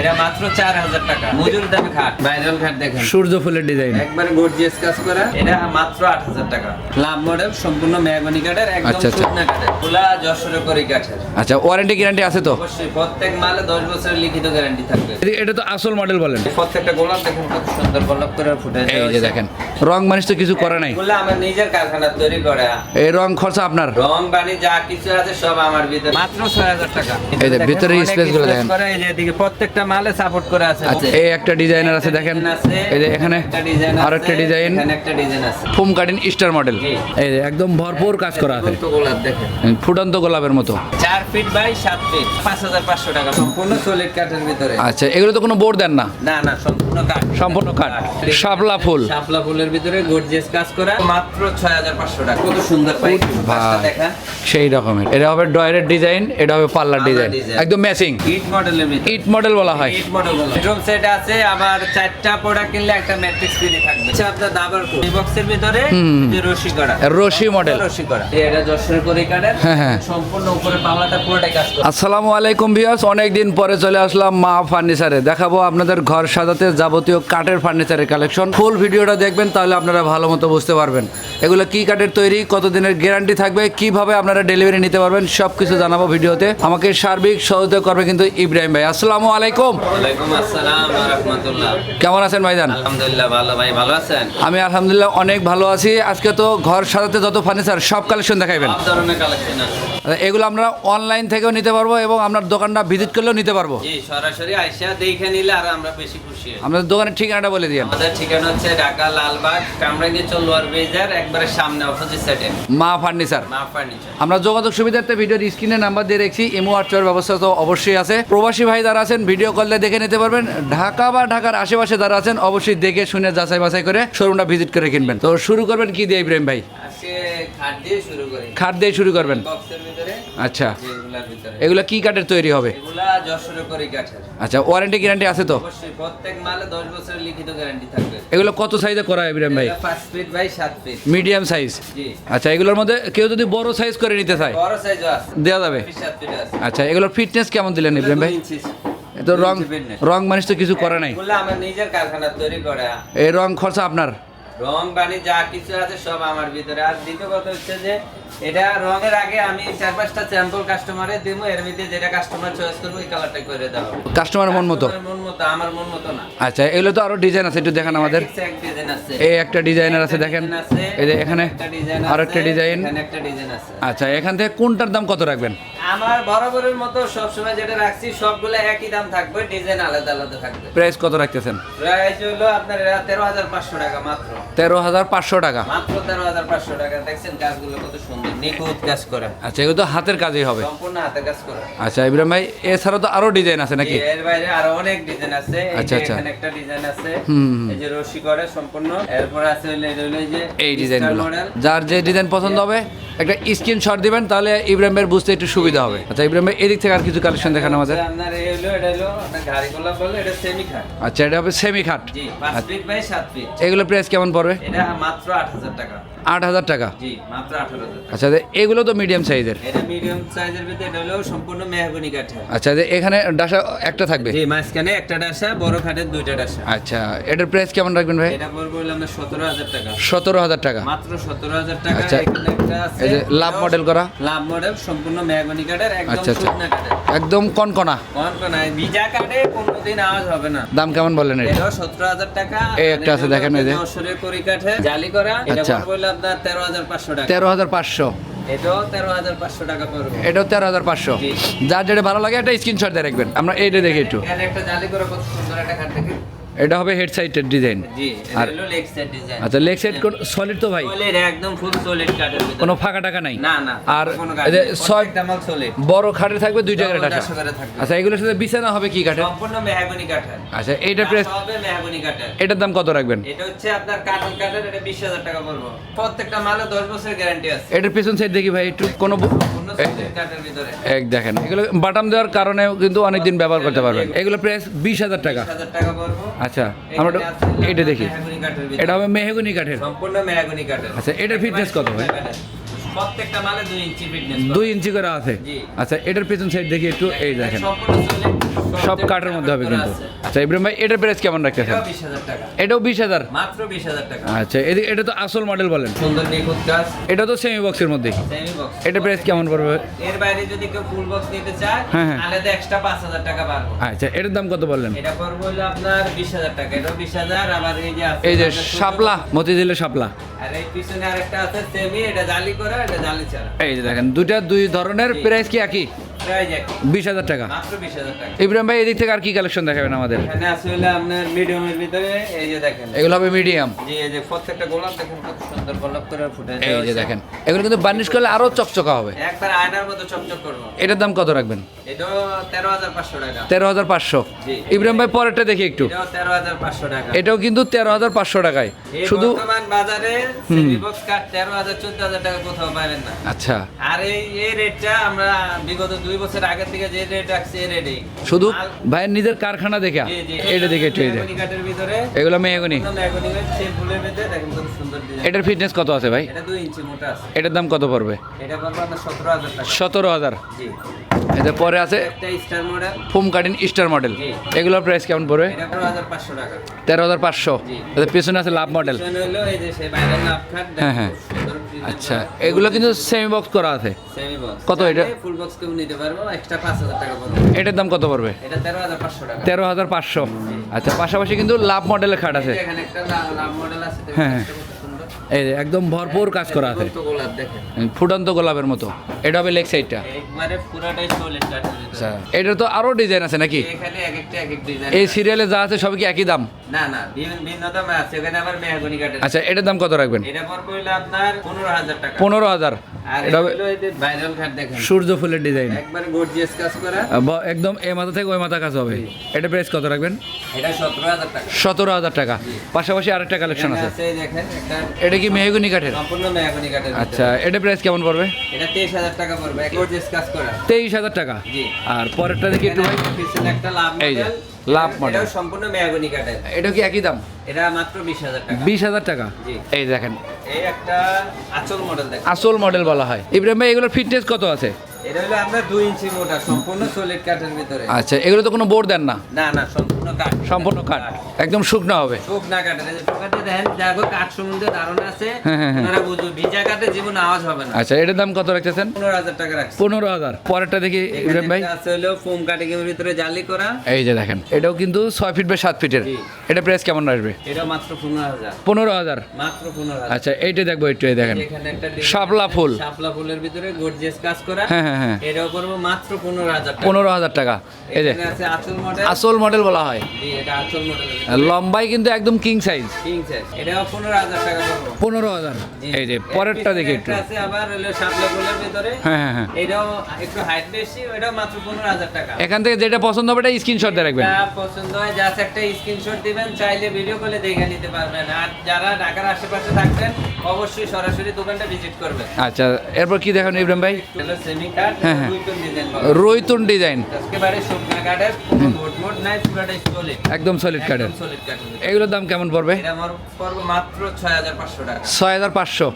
এটা মাত্র চার হাজার টাকা। মজুর দামে খাট। ভাইরাল খাট দেখেন। সূর্য ফুলের ডিজাইন একবারে গর্জিয়াস কাজ করা। এটা মাত্র আট হাজার টাকা। লাভ মডেল সম্পূর্ণ মেহগনি কাঠের একদম আচ্ছা, আচ্ছা। শুকনা কাঠের। খোলা যশোরের করি কাঠের। আচ্ছা ওয়ারেন্টি গ্যারান্টি আছে তো? অবশ্যই প্রত্যেক মালে দশ বছরের লিখিত গ্যারান্টি থাকবে। এটা তো আসল মডেল বলেন। প্রত্যেকটা গোলাপ দেখেন কত সুন্দর গোলাপ করে ফুটে এই যে দেখেন রং মানুষ তো কিছু করে নাই। এগুলো আমার নিজের কারখানা তৈরি করা। এই রং খরচা আপনার? রং বানি যা কিছু আছে সব আমার ভিতরে। মাত্র ছয় হাজার টাকা। এই যে ভিতরে অনেকগুলো দেখেন। এই যে এদিকে প্রত্যেকটা মালে সাপোর্ট করে আছে। আচ্ছা এই একটা ডিজাইনার আছে দেখেন। এই যে এখানে আর একটা ডিজাইন এখানে একটা ডিজাইন আছে। ফুম কাটিং স্টার মডেল এই যে একদম ভরপুর কাজ করা আছে। গোলাপ দেখেন। ফুটন্ত গোলাপের মতো। চার ফিট বাই সাত ফিট পাঁচ হাজার পাঁচশো টাকা সম্পূর্ণ সলিড কাঠের ভিতরে। আচ্ছা এগুলো তো কোনো বোর্ড দেন না? না না সম্পূর্ণ কাঠ। সম্পূর্ণ কাঠ। শাপলা ফুল। শাপলা ফুলের ভিতরে গর্জিয়াস কাজ করা মাত্র ছয় হাজার পাঁচশো টাকা। কত সুন্দর পাই দেখা। সেই রকমের। এটা হবে ডয়ারের ডিজাইন এটা হবে পাল্লার ডিজাইন। একদম ম্যাচিং ইট মডেলের ভিতরে। ইট মডেল বলা হয়। ইট মডেল বেডরুম সেট আছে আবার চারটা প্রোডাক্ট কিনলে একটা ম্যাট্রিক্স ফ্রি থাকবে। আচ্ছা আপনার দাবার কোড এই বক্সের ভিতরে যে রশি করা। রশি মডেল রশি করা। এটা যশোরের করি কাঠের। হ্যাঁ, হ্যাঁ। সম্পূর্ণ উপরে পাল্লাটা পুরোটাই কাজ করা। আসসালামু আলাইকুম ভিউয়ার্স অনেক দিন পরে চলে আসলাম মা ফার্নিচারে দেখাবো আপনাদের ঘর সাজাতে যাবতীয় কাঠের ফার্নিচারের কালেকশন ফুল ভিডিওটা দেখবেন তাহলে আপনারা ভালো মতো বুঝতে পারবেন। এগুলো কি কাঠের তৈরি কতদিনের গ্যারান্টি থাকবে কীভাবে আপনারা ডেলিভারি নিতে পারবেন সব কিছু জানাব ভিডিওতে। আমাকে সার্বিক সহযোগিতা করবে কিন্তু ইব্রাহিম ভাই। আসসালামু আলাইকুম। কেমন আছেন ভাইজান? আলহামদুলিল্লাহ ভালো। ভাই ভালো আছেন? আমি আলহামদুলিল্লাহ অনেক ভালো আছি। আজকে তো ঘর সাজাতে যত ফার্নিচার সব কালেকশন দেখাইবেন। আছে। এগুলো আমরা অনলাইন থেকেও নিতে পারব এবং আপনার দোকানটা ভিজিট করলেও নিতে পারব। সরাসরি আইসা দেখে নিলে আর আমরা বেশি খুশি। আপনাদের দোকানের ঠিকানাটা বলে দিন আমাদের ঠিকানা হচ্ছে ঢাকা লালবাগ কামরাঙ্গি চলুয়ার বেজার একবারে সামনে অপোজিট সাইডে মা ফার্নিচার মা ফার্নিচার আমরা যোগাযোগ সুবিধার্থে ভিডিওর স্ক্রিনে নাম্বার দিয়ে রেখেছি ইমো হোয়াটসঅ্যাপের ব্যবস্থা তো অবশ্যই আছে। প্রবাসী ভাই যারা আছেন ভিডিও কলে দেখে নিতে পারবেন। ঢাকা বা ঢাকার আশেপাশে যারা আছেন অবশ্যই দেখে শুনে যাচাই বাছাই করে শোরুমটা ভিজিট করে কিনবেন। তো শুরু করবেন কি দিয়ে ইব্রাহিম ভাই? খাট দিয়ে শুরু করবেন। আচ্ছা। এগুলো কি কাঠের তৈরি হবে? আচ্ছা ওয়ারেন্টি গ্যারান্টি আছে তো? প্রত্যেক মালে দশ বছরের লিখিত গ্যারান্টি থাকবে। এগুলো কত সাইজে করা হয় ইব্রাহিম ভাই? এটা ফিট বাই সাত ফিট মিডিয়াম সাইজ জি। আচ্ছা এগুলোর মধ্যে কেউ যদি বড় সাইজ করে নিতে চায়? বড় সাইজও আছে। দেওয়া যাবে? ফিট ফিট আছে। আচ্ছা এগুলোর ফিটনেস কেমন দিলেন ইব্রাহিম ভাই? তো রং। রং মানুষ তো কিছু করে নাই। আমার নিজের কারখানা তৈরি করা। এই রং খরচা আপনার। রং বানি যা কিছু আছে সব আমার ভিতরে। আর দ্বিতীয় কথা হচ্ছে যে এটা রঙের আগে আমি চার পাঁচটা স্যাম্পল কাস্টমারে দিব এর মধ্যে যেটা কাস্টমার চয়েস করব ওই কালারটা করে দেওয়া হবে। কাস্টমারের মন মতো? মন মতো আমার মন মতো না। আচ্ছা এগুলো তো আরও ডিজাইন আছে একটু দেখান আমাদের। এই একটা ডিজাইনার আছে দেখেন। এই যে এখানে আর একটা ডিজাইন এখানে একটা ডিজাইন আছে। আচ্ছা এখান থেকে কোনটার দাম কত রাখবেন? আমার বরাবরের মতো সবসময় যেটা রাখছি সবগুলো একই দাম থাকবে ডিজাইন আলাদা আলাদা থাকবে। প্রাইস কত রাখতেছেন? প্রাইস হলো আপনার তেরো হাজার পাঁচশো টাকা মাত্র। তেরো হাজার পাঁচশো টাকা। মাত্র তেরো হাজার পাঁচশো টাকা। দেখছেন কাজগুলো কত সুন্দর। নিখুঁত কাজ করা। আচ্ছা এগুলো তো হাতের কাজই হবে। সম্পূর্ণ হাতে কাজ করা। আচ্ছা ইব্রাহিম ভাই এছাড়া তো আরও ডিজাইন আছে নাকি? এর বাইরে আরও অনেক ডিজাইন আছে। আচ্ছা, আচ্ছা। এখানে একটা ডিজাইন আছে। এই যে রশি করে সম্পূর্ণ। এরপর আছে হলো এটা হলো যে এই ডিজাইনগুলো যার যে ডিজাইন পছন্দ হবে একটা স্ক্রিনশট দিবেন তাহলে ইব্রাহিম ভাইয়ের বুঝতে একটু সুবিধা হবে। আচ্ছা ইব্রাহিম ভাই এদিক থেকে আর কিছু কালেকশন দেখান আমাদের। আপনার এই হলো এটা হলো আপনার গাড়ি গোলাপ বলে এটা সেমি খাট আচ্ছা এটা হবে সেমি খাট জি পাঁচ ফিট বাই সাত ফিট এগুলো প্রাইস কেমন পড়বে? এটা মাত্র আট হাজার টাকা। আট হাজার টাকা? আচ্ছা এগুলো তো মিডিয়াম সাইজের মিডিয়াম সাইজের ভিতরে এটা হলো সম্পূর্ণ মেহগনি কাঠের। আচ্ছা এখানে ডাসা একটা থাকবে? জি মাঝখানে একটা ডাসা বড় খাটের দুইটা ডাসা। আচ্ছা এটার প্রাইস কেমন রাখবেন ভাই? এটা পড়বে হলো আপনার সতেরো হাজার টাকা। সতেরো হাজার টাকা। মাত্র সতেরো হাজার টাকা। আচ্ছা। এই যে লাভ মডেল করা। লাভ মডেল সম্পূর্ণ মেহগনি কাঠের একদম আচ্ছা, আচ্ছা। শুকনা কাঠের। একদম কনকনা। কোন কোন ভিজা কাঠে কোনোদিন আওয়াজ হবে না। দাম কেমন বললেন এটা? সতেরো হাজার টাকা। এই একটা আছে, দেখেন এই যে। নশরের করি কাঠে জালি করা। এটা আচ্ছা। পড়বে আপনার তেরো হাজার পাঁচশো টাকা। তেরো হাজার পাঁচশো। এটাও তেরো হাজার। যার যেটা ভালো লাগে একটা স্ক্রিনশট দিয়ে রাখবেন। আমরা এইটা দেখি একটু। একটা জালি করে কত সুন্দর একটা এটা হবে হেড সাইডের ডিজাইন জি আর- আচ্ছা লেগ সাইড সলিড তো ভাই? একদম ফুল সলিড কাঠের ভিতরে। কোনো ফাঁকা টাকা নাই? না না আর বড় খাটে থাকবে দুই জায়গায় Double ডাটা ডাসা করে থাকবে। আচ্ছা এগুলোর সাথে বিছানা হবে কি কাঠে সম্পূর্ণ মেহগনি কাঠের। আচ্ছা এইটার প্রেস হবে মেহগনি কাঠের। এটার দাম কত রাখবেন? এটা হচ্ছে আপনার কাঠের কাঠের এটা বিশ হাজার টাকা পড়ব প্রত্যেকটা মালে দশ বছরের গ্যারান্টি আছে। এটার পেছন সাইড দেখি ভাই একটু কোনো কাঠের এক দেখেন এগুলো বাটাম দেওয়ার কারণে কিন্তু অনেকদিন ব্যবহার করতে পারবেন। এগুলো প্রাইস বিশ হাজার টাকা। টাকা আচ্ছা আমরা এটা দেখি। এটা হবে মেহগুনি কাঠের। সম্পূর্ণ মেহগুনি কাঠের। আচ্ছা, এটার ফিটনেস কত ভাই? প্রত্যেকটা মালে দুই ইঞ্চি ফিটনেস ইঞ্চি করে আছে? আচ্ছা এটার পেছন সাইড দেখি একটু এই দেখেন। সম্পূর্ণ সব কাঠের মধ্যে হবে কিন্তু। আচ্ছা ইব্রাহিম ভাই এটার প্রাইস কেমন রাখতেছেন? এটাও বিশ হাজার এটাও বিশ হাজার? মাত্র বিশ হাজার টাকা। আচ্ছা এদিকে এটা তো আসল মডেল বলেন। সুন্দর নিখুঁত কাজ এটা তো সেমি বক্সের মধ্যে। সেমি বক্স এটার প্রাইস কেমন পড়বে? এর বাইরে যদি কেউ ফুল বক্স নিতে চায় হ্যাঁ। তাহলে এক্সট্রা পাঁচ হাজার টাকা পারব আচ্ছা এটার দাম কত বললেন? এটা পড়ব হলো আপনার বিশ হাজার টাকা। আবার এই যে এই যে শাপলা মতিঝিলের শাপলা। আর এই পিছনে আরেকটা আছে সেমি এটা জালি করা এটা জালি ছাড়া। এই যে দেখেন দুইটা দুই ধরনের প্রাইস কি একই? বিশ হাজার টাকা। ইব্রাহিম ভাই এদিক থেকে আর কি কালেকশন দেখাবেন আমাদের? এখানে আছে আপনার মিডিয়ামের ভিতরে এই যে দেখেন। এগুলো হবে মিডিয়াম এই যে প্রত্যেকটা গোলাপ দেখেন কত সুন্দর গোলাপ করে ফুটে এই যে দেখেন এগুলো কিন্তু বার্নিশ করলে আরও চকচকা হবে। একবার আয়নার মতো চকচক করব। এটার দাম কত রাখবেন? তেরো হাজার পাঁচশো টাকা। ইব্রাহিম ভাই পরেরটা দেখি একটু। এটাও পাঁচশো টাকা। এটাও কিন্তু তেরো হাজার পাঁচশো টাকায়। শুধু বর্তমান বাজারে টাকা কোথাও পাবেন না। আচ্ছা। আর এই এই রেটটা আমরা বিগত দুই বছর আগের থেকে যে রেট রাখছি এই রেটেই শুধু ভাইয়ের নিজের কারখানা দেখা জি জি এটা দেখে এই কাঠের ভিতরে। এগুলো মেহগনি। এটার ফিটনেস কত আছে ভাই? এটা দুই ইঞ্চি মোটা আছে। এটার দাম কত পড়বে? এটা পড়বে আপনার সতেরো হাজার টাকা। সতেরো হাজার। জি। এতে পরে আছে একটা star model foam cutting star model এগুলোর প্রাইস কেমন পড়বে? এটা টাকা। তেরো হাজার পাঁচশো। জি। এতে পিছনে আছে লাভ মডেল পিছনে হলো এই যে সেই বাইরের লাভ খাট হ্যাঁ, হ্যাঁ। আচ্ছা এগুলো কিন্তু সেমি বক্স করা আছে। সেমি বক্স কত এটা? ফুল বক্স কেউ নিতে পারব এক্সট্রা পাঁচ হাজার টাকা পড়বে। এটার দাম কত পড়বে? এটা তেরো হাজার পাঁচশো টাকা। তেরো হাজার পাঁচশো। আচ্ছা পাশাপাশি কিন্তু লাভ মডেলের খাট আছে। এখানে একটা লাভ মডেল আছে হ্যাঁ, একদম ভরপুর কাজ করা আছে। ফুটন্ত গোলাপের মতো। এটা হবে লেগ সাইডটা। আচ্ছা, এটা তো আরও ডিজাইন আছে নাকি? এই সিরিয়ালে যা আছে সব কি একই দাম? না না ভিন্ন দাম আছে। এখানে আবার মেহগনি আচ্ছা এটার দাম কত রাখবেন? এটা হাজার আপনার 15000 টাকা। 15000 সূর্য ফুলের ডিজাইন একবারে গর্জিয়াস কাজ করা। একদম এ মাথা থেকে ওই মাথা কাজ হবে। এটা প্রাইস কত রাখবেন? এটা সতেরো হাজার টাকা। সতেরো হাজার টাকা। পাশাপাশি আরেকটা কালেকশন আছে। দেখেন এটা কি মেহগুনি কাঠের? সম্পূর্ণ মেহগনি কাঠের আচ্ছা এটা প্রাইস কেমন পড়বে? এটা তেইশ হাজার টাকা পড়বে গর্জিয়াস কাজ করা। তেইশ হাজার টাকা। জি। আর পরেরটা দেখি একটু ভাই। একটা লাভ এই যে, মডেল লাভ সম্পূর্ণ মেহগনি কাঠের। এটা কি একই দাম? এটা মাত্র বিশ হাজার টাকা। বিশ হাজার টাকা? জি। এই দেখেন। এই একটা আচল মডেল দেখেন। আসল মডেল বলা হয়। ইব্রাহিম ভাই এগুলোর ফিটনেস কত আছে? এটা হলো আপনার দুই ইঞ্চি মোটা সম্পূর্ণ সলিড কাঠের ভিতরে। আচ্ছা এগুলো তো কোনো বোর্ড দেন না? না না সম্পূর্ণ সম্পূর্ণ কাঠ। একদম শুকনো হবে। দেখেন যাগো কাঠ সম্বন্ধে ধারণা আছে। হ্যাঁ, হ্যাঁ, হ্যাঁ। ওনারা বুঝবে। ভিজা কাঠে জীবন আওয়াজ হবে না। আচ্ছা এটার দাম কত রাখতেছেন? পনেরো হাজার টাকা রাখছে। পনেরো হাজার। পরেরটা দেখি ইব্রাহিম ভাই। আছে হলো ফোম কাটিং ভিতরে জালি করা। এই যে দেখেন এটাও কিন্তু ছয় ফিট বাই সাত ফিটের। এটা প্রাইস কেমন আসবে? এটা মাত্র পনেরো হাজার। পনেরো হাজার। মাত্র পনেরো হাজার। আচ্ছা এইটা দেখব একটু এই দেখেন। শাপলা ফুল। শাপলা ফুলের ভিতরে গর্জিয়াস কাজ করা। হ্যাঁ হ্যাঁ এটাও করব মাত্র পনেরো হাজার টাকা। পনেরো হাজার টাকা। এই যে আচল মডেল আসল মডেল বলা হয়। লম্বাই। কিন্তু একদম কিং সাইজ কিং সাইজ এটাও পনেরো হাজার টাকা পনেরো হাজার। এই যে পরেরটা দেখি একটু আছে আবার হলো শাপলা ভিতরে। হ্যাঁ হ্যাঁ হ্যাঁ। এটাও একটু হাইট বেশি ওটাও মাত্র পনেরো হাজার টাকা। এখান থেকে যেটা পছন্দ হবে এটা স্ক্রিনশট দিয়ে রাখবেন। পছন্দ হয় জাস্ট একটা স্ক্রিনশট দিবেন চাইলে ভিডিও কলে দেখে নিতে পারবেন। আর যারা ঢাকার আশেপাশে থাকবেন অবশ্যই সরাসরি দোকানটা ভিজিট করবেন। আচ্ছা এরপর কি দেখেন ইব্রাহিম ভাই? সেমি কাট ডিজাইন রৈতুন ডিজাইন একেবারে শুকনা কাঠের মোট মোট নাই পুরাটাই একদম সলিড কাঠের এগুলোর দাম কেমন পড়বে? মাত্র ছয় হাজার পাঁচশো টাকা। ছয় হাজার পাঁচশো।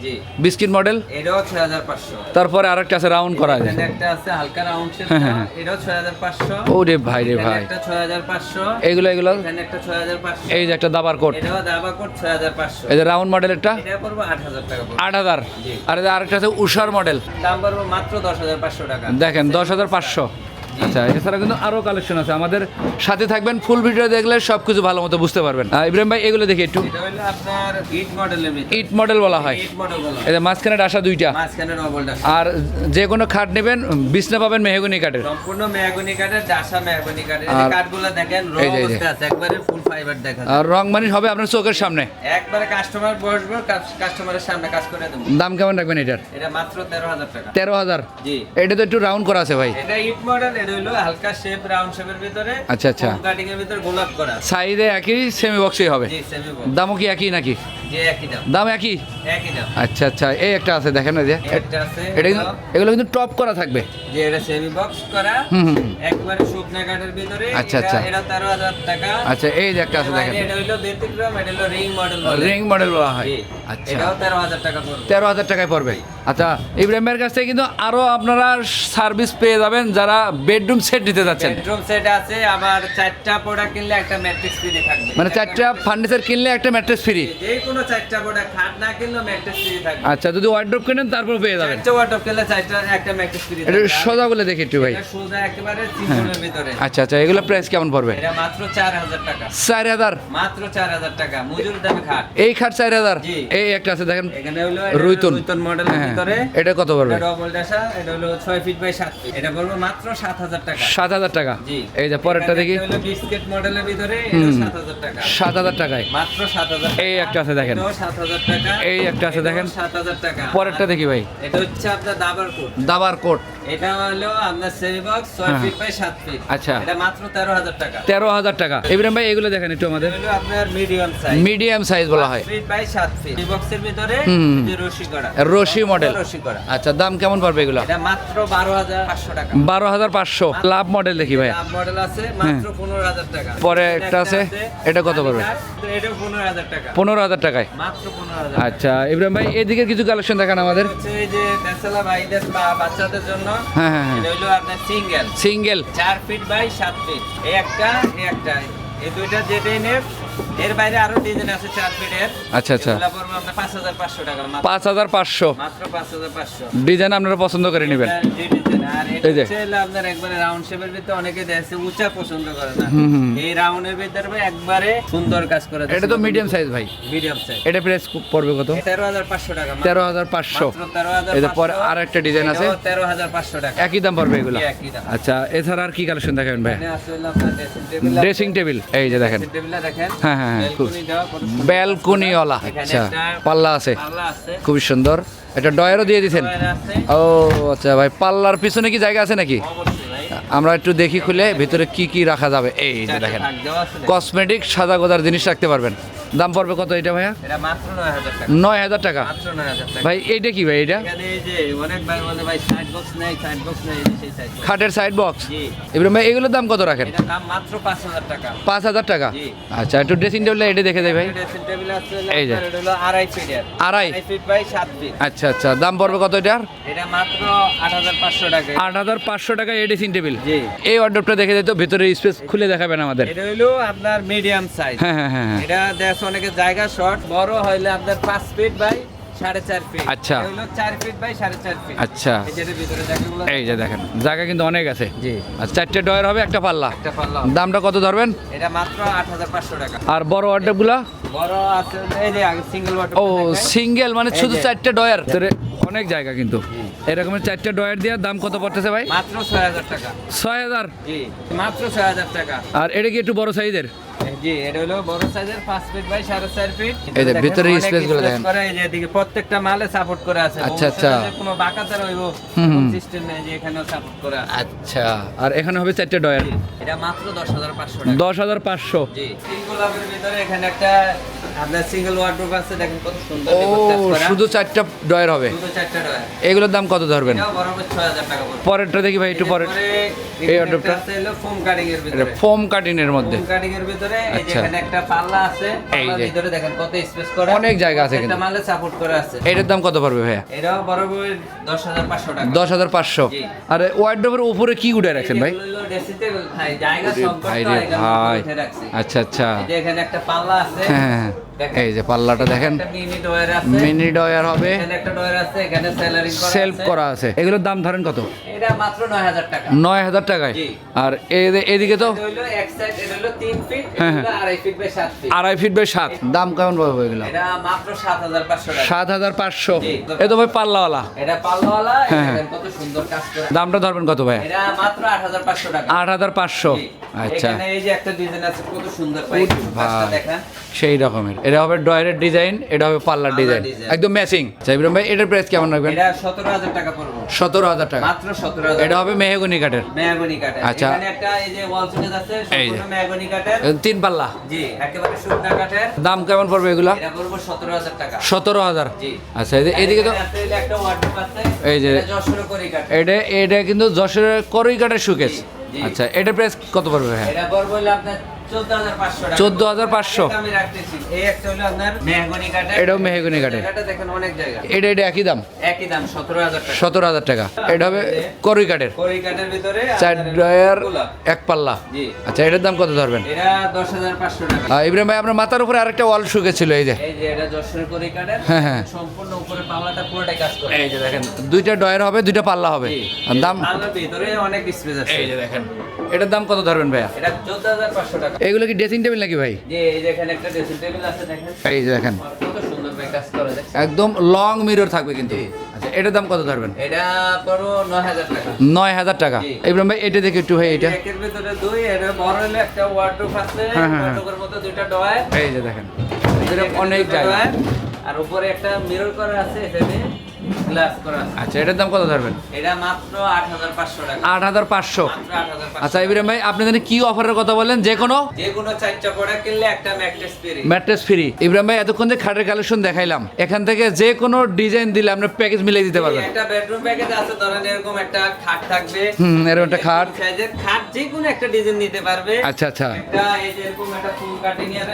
বিস্কিট মডেল এটাও ছয় হাজার পাঁচশো। তারপরে আরেকটা আছে রাউন্ড করা। আছে একটা আছে হালকা রাউন্ড হ্যাঁ, হ্যাঁ, হ্যাঁ। এটাও ছয় হাজার পাঁচশো। ও রে ভাই রে ভাই। একটা ছয় হাজার পাঁচশো। এইগুলো এগুলো? একটা ছয় হাজার পাঁচশো। এই যে একটা দাবার কোট। এটাও দাবা কোট ছয় হাজার পাঁচশো। এই যে রাউন্ড মডেলেরটা এটা পড়ব আট হাজার টাকা আট হাজার। আর আরেকটা আছে উষার মডেল দাম পড়ব মাত্র দশ হাজার পাঁচশো টাকা। দেখেন দশ হাজার পাঁচশো। আচ্ছা এছাড়া কিন্তু আরও কালেকশন আছে। আমাদের সাথে থাকবেন ফুল ভিডিও দেখলে সব কিছু ভালো মতো বুঝতে পারবেন। ইব্রাহিম ভাই এগুলো দেখি একটু। এটা হলো আপনার ইট মডেল বলা হয়। যে মাঝখানে আসা দুইটা। আর যে কোনো খাট নেবেন বিছনা পাবেন মেহগুনি কাঠের। সম্পূর্ণ মেহগনি কাঠের ডাসা মেহগনি কাঠের। এই আর- কাঠগুলো দেখেন র আছে একবারে ফুল ফাইবার দেখা আর রং মানি হবে আপনার চোখের সামনে। একবারে কাস্টমার বসবো কাস্টমারের সামনে কাজ করে দেবো। দাম কেমন রাখবেন এটার? এটা মাত্র তেরো হাজার টাকা। তেরো হাজার? জি। এটা তো একটু রাউন্ড করা আছে ভাই। এটা ইট মডেল এটা হলো হালকা শেপ রাউন্ড শেপের ভিতরে আচ্ছা, আচ্ছা। কাটিং এর ভিতরে গোলাপ করা। সাইজে একই সেমি বক্সই হবে? জি সেমি দামও কি একই নাকি? দাম। একই? আচ্ছা আচ্ছা। এই একটা আছে দেখেন ওই যে। এটা কিন্তু এগুলো কিন্তু টপ করা থাকবে। যে এটা সেমি বক্স করা হুম। একবারে শুকনা কাঠের ভিতরে আচ্ছা, আচ্ছা। এটা তেরো হাজার টাকা। আচ্ছা এই যে একটা আছে দেখেন। এটা হইল ব্যতিক্রম এটা হলো রিং মডেল রিং মডেল বলা হয়। আচ্ছা। এটাও তেরো হাজার টাকা পড়বে। তেরো হাজার টাকায় পড়বে। আচ্ছা ইব্রাহিমের কাছ থেকে কিন্তু আরও আপনারা সার্ভিস পেয়ে যাবেন যারা বেডরুম সেট নিতে যাচ্ছেন। বেডরুম সেট আছে আবার চারটা প্রোডাক্ট কিনলে একটা ফ্রি থাকবে। মানে চারটা ফার্নিচার কিনলে একটা ম্যাট্রেস ফ্রি যে কোনো চারটা প্রোডাক্ট খাট না কিনলেও ম্যাট্রিক্স ফ্রি থাকবে। আচ্ছা যদি ওয়ার্ড্রোপ কিনেন তারপর পেয়ে যাবেন। চারটা ওয়ার্ডরোব কিনলে চারটা একটা ম্যাট্রিক্স ফ্রি এটা সোজা বলে দেখি একটু ভাই। সোজা একেবারে চিকনের ভিতরে। আচ্ছা আচ্ছা এগুলো প্রাইস কেমন পড়বে? এটা মাত্র টাকা। চার হাজার? মাত্র চার হাজার টাকা। মজুর দামে খাট। এই খাট চার হাজার? জি। এই একটা আছে দেখেন এখানে হলো রুইতন। রুইতন মডেলের হ্যাঁ, ভিতরে। এটা কত পড়বে? ডবল ডাসা এটা হলো ফিট বাই ফিট এটা বলব মাত্র সাত হাজার টাকা। সাত হাজার টাকা? জি। এই যে পরেরটা দেখি। বিস্কিট মডেলের ভিতরে এটা হুম। সাত হাজার টাকা। সাত হাজার টাকায়। মাত্র সাত হাজার এই একটা আছে দেখেন। সাত হাজার টাকা। এই একটা আছে দেখেন। সাত হাজার টাকা। পরেরটা দেখি ভাই। এটা হচ্ছে আপনার দাবার কোট। দাবার কোট। এটা হলো আপনার সেমি বক্স ছয় হ্যাঁ। ফিট বাই সাত ফিট আচ্ছা। এটা মাত্র তেরো হাজার টাকা। তেরো হাজার টাকা। ইব্রাহিম ভাই এগুলো দেখেন একটু আমাদের। হলো আপনার মিডিয়াম সাইজ মিডিয়াম সাইজ বলা হয়। ফিট বাই সাত ফিট এই বক্সের ভিতরে যে রশি করা। রশি মডেল রশি করা। আচ্ছা দাম কেমন পড়বে এগুলো? এটা মাত্র টাকা। লাভ মডেল দেখি ভাই। মডেল আছে মাত্র টাকা। পরে একটা আছে, এটা কত পড়বে? পনেরো হাজার টাকা। টাকায়। মাত্র আচ্ছা ইব্রাহিম ভাই এদিকে কিছু কালেকশন দেখান আমাদের। এই যে বেসালা ভাইদের বা বাচ্চাদের জন্য হ্যাঁ হ্যাঁ হ্যাঁ। এটা হলো আপনার সিঙ্গেল। সিঙ্গেল। চার ফিট বাই সাত ফিট এই একটা এই একটা। এই দুইটা যেটাই নেব এর বাইরে আরও ডিজাইন আছে চার ফিটের আচ্ছা, আচ্ছা। পাঁচ হাজার পাঁচশো টাকা পাঁচ হাজার পাঁচশো। মাত্র পাঁচ হাজার পাঁচশো। ডিজাইন আপনারা পছন্দ করে নেবেন। এটা যে ডিজাইন, আর এটা হচ্ছে আপনার একবারে রাউন্ড শেপের ভিতরে অনেকে দেখছে উঁচা পছন্দ করে না। হুম, হুম। এই রাউন্ডের ভিতরে ভাই একবারে সুন্দর কাজ করে এটা তো মিডিয়াম সাইজ ভাই। মিডিয়াম সাইজ এটা প্রাইস পড়বে কত? তেরো হাজার পাঁচশো টাকা পরে পাঁচশো। ডিজাইন আছে। এটাও তেরো হাজার পাঁচশো টাকা। একই দাম পড়বে এগুলো? একই দাম। আচ্ছা এছাড়া আর কি কালেকশন দেখাবেন ভাই? ড্রেসিং টেবিল এই যে দেখেন। দেখেন। হ্যাঁ, হ্যাঁ, হ্যাঁ, সুন্দর। ব্যালকনিওয়ালা আচ্ছা পাল্লা আছে। খুবই সুন্দর। এটা ডয়ারও দিয়ে দিয়েছেন ও আচ্ছা ভাই পাল্লার পিছনে কি জায়গা আছে নাকি? আমরা একটু দেখি খুলে ভিতরে কি কি রাখা যাবে। এই যে দেখেন। কসমেটিক সাদা গোদার জিনিস রাখতে পারবেন। দাম পড়বে কত এটা ভাইয়া? এটা মাত্র নয় হাজার টাকা। ভাই এইটা কি ভাই এটা? এখানে এই যে অনেক ভাই বলে ভাই সাইড বক্স নেই সাইড বক্স নেই এই সেই সাইড খাটের সাইড বক্স জি। ইব্রাহিম ভাই এগুলোর দাম কত রাখেন? এটা দাম মাত্র পাঁচ হাজার টাকা। আচ্ছা একটু ড্রেসিং টেবিল এটা দেখে দেয় ভাই। ড্রেসিং টেবিল আছে এই যে। এটা হলো আড়াই আচ্ছা আচ্ছা দাম পড়বে কত এটার? এটা মাত্র আট হাজার পাঁচশো টাকা। এই ড্রেসিং টেবিল জি। এই অর্ডারটা দেখে দিত ভিতরে স্পেস খুলে দেখাবেন আমাদের। এটা হলো আপনার মিডিয়াম সাইজ হ্যাঁ হ্যাঁ হ্যাঁ হ্যাঁ। এটা দেশ অনেকের জায়গা শর্ট বড় হইলে আপনার পাঁচ ফিট বাই আচ্ছা। আচ্ছা। এই যে এটার ভিতরে জায়গাগুলো। এই যে দেখেন জায়গা কিন্তু অনেক আছে। আর চারটে ডয়ার হবে একটা পাল্লা। দামটা কত ধরবেন? এটা মাত্র আট হাজার পাঁচশো টাকা। আর বড় অর্ডারগুলো বড় আছে এই যে আগে সিঙ্গেল ও সিঙ্গেল মানে শুধু চারটে ডয়ার অনেক জায়গা কিন্তু। এরকমের চারটে ডয়ার দেওয়ার দাম কত পড়তেছে ভাই? মাত্র ছয় হাজার টাকা। ছয় হাজার? মাত্র ছয় হাজার টাকা। আর এটা কি একটু বড় সাইজের? জি এটা হলো বড় সাইজের পাঁচ ফিট বাই সাড়ে চার ফিট এই যে ভিতরে অনেকগুলো দেখেন। করে, এই যে এদিকে প্রত্যেকটা মালে সাপোর্ট করে আছে আচ্ছা, আচ্ছা। ভবিষ্যতে যে কোনো হইব হুম, হুম। সিস্টেম নেই যে এখানেও সাপোর্ট করে আছে আচ্ছা আর এখানে হবে চারটে ডয়ার এটা মাত্র দশ হাজার পাঁচশো টাকা দশ হাজার পাঁচশো জি তিন ভিতরে এখানে একটা আপনার সিঙ্গেল ওয়ার্ডরোব আছে দেখেন কত সুন্দর ও decorate কাজ করা। শুধু চারটা ডয়ার হবে শুধু চারটা ডয়ার এগুলোর দাম কত ধরবেন এটাও বরাবর ছয় হাজার টাকা পরেরটা দেখি ভাই একটু পরে এরপরে এই এখানে wardrobe টা? একটা আছে হলো ফোম কাটিং এর ভিতরে ফোম কাটিং এর মধ্যে ফোম কাটিং এর ভিতরে এই যে। এখানে একটা পাল্লা আছে পাল্লার ভিতরে দেখেন কত স্পেস করা। অনেক জায়গা আছে কিন্তু। মালে সাপোর্ট করে আছে। এটার দাম কত পড়বে ভাইয়া? এটাও বরাবর দশ হাজার পাঁচশো টাকা। দশ হাজার পাঁচশো। জি। আর ওয়ার্ড্রোবের উপরে কি উঠে রাখছেন ভাই? ভাই জায়গা সংকট ভাই। আচ্ছা আচ্ছা। এখানে একটা পাল্লা আছে। হ্যাঁ হ্যাঁ, এই যে পাল্লাটা দেখেন। মিনি ডয়ার হবে। করা সেলফ আছে। করা আছে। এগুলোর দাম ধরেন কত? নয় হাজার টাকায়? আর এদিকে তো? হ্যাঁ, আড়াই ফিট বাই সাত দাম কেমন পাবো এগুলো? সাত হাজার পাঁচশো। এ তো ভাই পাল্লাওয়ালা। হ্যাঁ, দামটা ধরবেন কত ভাই? মাত্র আট হাজার পাঁচশো টাকা আট হাজার পাঁচশো। আচ্ছা। এই যে একটা ডিজাইন আছে কত সুন্দর সেই রকমের। এটা হবে ডয়ারের ডিজাইন এটা হবে পাল্লার ডিজাইন। একদম ম্যাচিং। ইব্রাহিম ভাই এটার প্রাইস কেমন রাখবেন? এটা সতেরো হাজার টাকা পড়ব। সতেরো হাজার টাকা। মাত্র সতেরো এটা হবে মেহগনি কাঠের। মেহগনি কাঠের। আচ্ছা। একটা এই যে ওয়াল সুকেস আছে এই যে। মেহগনি কাঠের। তিন পাল্লা। জি একেবারে শুকনা কাঠের। দাম কেমন পড়বে এগুলা? এটা পড়ব সতেরো হাজার টাকা। সতেরো হাজার। জি। আচ্ছা এই যে- এইদিকে তো এই যে একটা ওয়ার্ডরোব আছে এই যে- এটা করি কাঠ এটা এটা কিন্তু যশোরের করই কাঠের সুকেস আচ্ছা এটার প্রাইস কত পড়বে হ্যাঁ এটা পড়ব আপনার চোদ্দ হাজার পাঁচশো এটা আমি রাখতেছি। এই একটা হলো আপনার মেহগনি কাঠের। এটাও মেহগনি কাঠের। এটা দেখেন অনেক জায়গা। এটা এটা একই দাম? একই দাম সতেরো হাজার টাকা। এটা হবে করই কাঠের। চার এক পাল্লা। আচ্ছা এটার দাম কত ধরবেন? ইব্রাহিম ভাই আপনার মাথার উপরে আরেকটা ওয়াল শুকে ছিল এই যে হ্যাঁ, হ্যাঁ। সম্পূর্ণ উপরে পাল্লাটা পুরোটাই কাজ করে। এই যে দেখেন দুইটা ডয়ার হবে দুইটা পাল্লা হবে। আর দাম? পাল্লার ভিতরে অনেক স্পেস আছে। এই যে দেখেন। এটার দাম কত ধরবেন ভাইয়া? এটা চোদ্দ হাজার পাঁচশো টাকা। এগুলো কি ড্রেসিং টেবিল নাকি ভাই? এই দেখেন? একদম লং মিরর থাকবে কিন্তু। আচ্ছা এটার দাম কত ধরবেন? এটা নয় হাজার টাকা। ইব্রাহিম ভাই এটা দেখে একটু ভাই এটা। হ্যাঁ, হ্যাঁ, হ্যাঁ। এই যে দেখেন। অনেক জায়গা। আর উপরে একটা মিরর করা আছে এখানে। গ্লাস করা আচ্ছা এটার দাম কত ধরবেন? এটা মাত্র আট হাজার পাঁচশো টাকা। আচ্ছা ইব্রাহিম ভাই আপনি জানেন কি অফারের কথা বলেন যে কোনো? যে কোনো চারটা প্রোডাক্ট কিনলে একটা mattress free mattress free Ibrahim ভাই এতক্ষণ যে খাটের কালেকশন দেখাইলাম এখান থেকে যে কোনো ডিজাইন দিলে আমরা প্যাকেজ মিলিয়ে দিতে পারবেন। একটা বেডরুম প্যাকেজ আছে ধরেন এরকম একটা খাট থাকবে। হুম, এরকম একটা খাট। সাইজের খাট যে কোনো একটা ডিজাইন নিতে পারবে। আচ্ছা আচ্ছা। একটা এই যে এরকম একটা ফুল কাটিং এর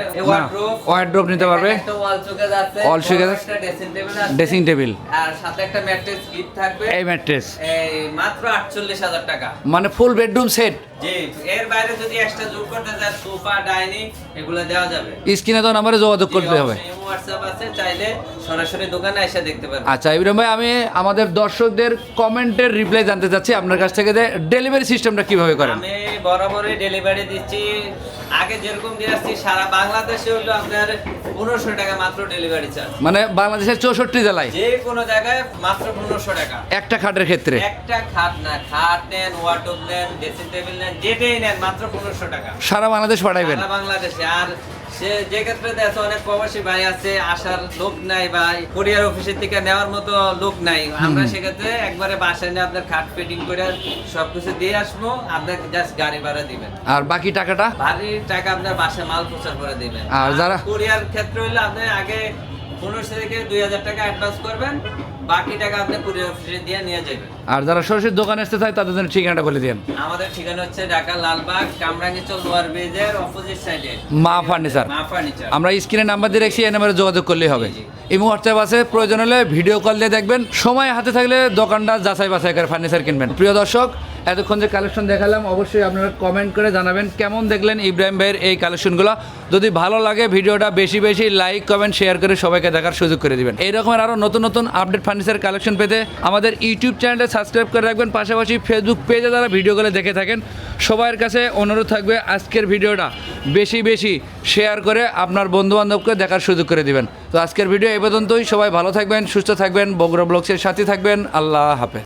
ওয়ার্ড্রোব নিতে পারবে। একটা ওয়াল চোকেজ আছে বড় একটা ড্রেসিং টেবিল ড্রেসিং টেবিল আর সাথে একটা ম্যাট্রেস গিফট থাকবে। এই ম্যাট্রেস। এই মাত্র আটচল্লিশ হাজার টাকা। মানে ফুল বেডরুম সেট জি এর বাইরে যদি এক্সট্রা যোগ করতে চায় সোফা ডাইনিং এগুলো দেওয়া যাবে। স্ক্রিনে তো নাম্বারে যোগাযোগ করতে হবে। হোয়াটসঅ্যাপ আছে চাইলে সরাসরি দোকানে এসে দেখতে পারবে আচ্ছা ইব্রাহিম ভাই আমি আমাদের দর্শকদের কমেন্টের রিপ্লাই জানতে চাচ্ছি। আপনার কাছ থেকে যে ডেলিভারি সিস্টেমটা কীভাবে করেন? আমি বরাবরই ডেলিভারি দিচ্ছি। আগে যেরকম দিয়ে আসছি সারা বাংলাদেশে হলো আপনার পনেরোশো টাকা মাত্র ডেলিভারি চার্জ মানে বাংলাদেশের চৌষট্টি জেলায়? যে কোনো জায়গায় মাত্র পনেরোশো টাকা। একটা খাটের ক্ষেত্রে? একটা খাট না খাট নেন ওয়ার্ডরোব নেন ড্রেসিং টেবিল নেন যেটাই নেন মাত্র পনেরোশো টাকা। সারা বাংলাদেশ পাঠাইবেন? সারা বাংলাদেশে আর সে যে ক্ষেত্রে অনেক প্রবাসী ভাই আছে আসার লোক নাই ভাই কুরিয়ার অফিসের থেকে নেওয়ার মতো লোক নাই। আমরা সেক্ষেত্রে একবারে বাসায় নিয়ে আপনার খাট ফিটিং করে সবকিছু দিয়ে আসব আপনার জাস্ট গাড়ি ভাড়া দিবেন। আর বাকি টাকাটা? ভারী টাকা আপনার বাসায় মাল প্রচার করে দিবেন। আর যারা- কুরিয়ার ক্ষেত্রে হইলে আপনি আগে পনেরোশো থেকে দুই হাজার টাকা অ্যাডভান্স করবেন বাকি টাকা আপনি কুরিয়ার অফিসে দিয়ে নিয়ে যাবেন। আর যারা সরাসরি দোকানে আসতে চায় তাদের জন্য ঠিকানাটা বলে দিন আমাদের ঠিকানা হচ্ছে ঢাকা লালবাগ কামরাঙ্গিচল লোয়ার ব্রিজের অপোজিট সাইডে মা ফার্নিচার মা ফার্নিচার আমরা স্ক্রিনে নাম্বার দিয়ে রাখছি এই নাম্বারে যোগাযোগ করলেই হবে। এই হোয়াটসঅ্যাপ আছে প্রয়োজন হলে ভিডিও কল দিয়ে দেখবেন। সময় হাতে থাকলে দোকানটা যাচাই বাছাই করে ফার্নিচার কিনবেন। প্রিয় দর্শক এতক্ষণ যে কালেকশন দেখালাম, অবশ্যই আপনারা কমেন্ট করে জানাবেন কেমন দেখলেন ইব্রাহিম ভাইয়ের এই কালেকশনগুলো যদি ভালো লাগে ভিডিওটা, বেশি বেশি লাইক কমেন্ট শেয়ার করে সবাইকে দেখার সুযোগ করে দিবেন। এই রকমের আরও নতুন নতুন আপডেট ফার্নিচার কালেকশন পেতে আমাদের ইউটিউব চ্যানেলে সাবস্ক্রাইব করে রাখবেন। পাশাপাশি ফেসবুক পেজে যারা ভিডিওগুলো দেখে থাকেন সবার কাছে অনুরোধ থাকবে আজকের ভিডিওটা বেশি বেশি শেয়ার করে আপনার বন্ধুবান্ধবকে দেখার সুযোগ করে দিবেন। তো আজকের ভিডিও এই পর্যন্তই। সবাই ভালো থাকবেন, সুস্থ থাকবেন, বগুড়া ব্লগসের সাথে থাকবেন। আল্লাহ হাফেজ।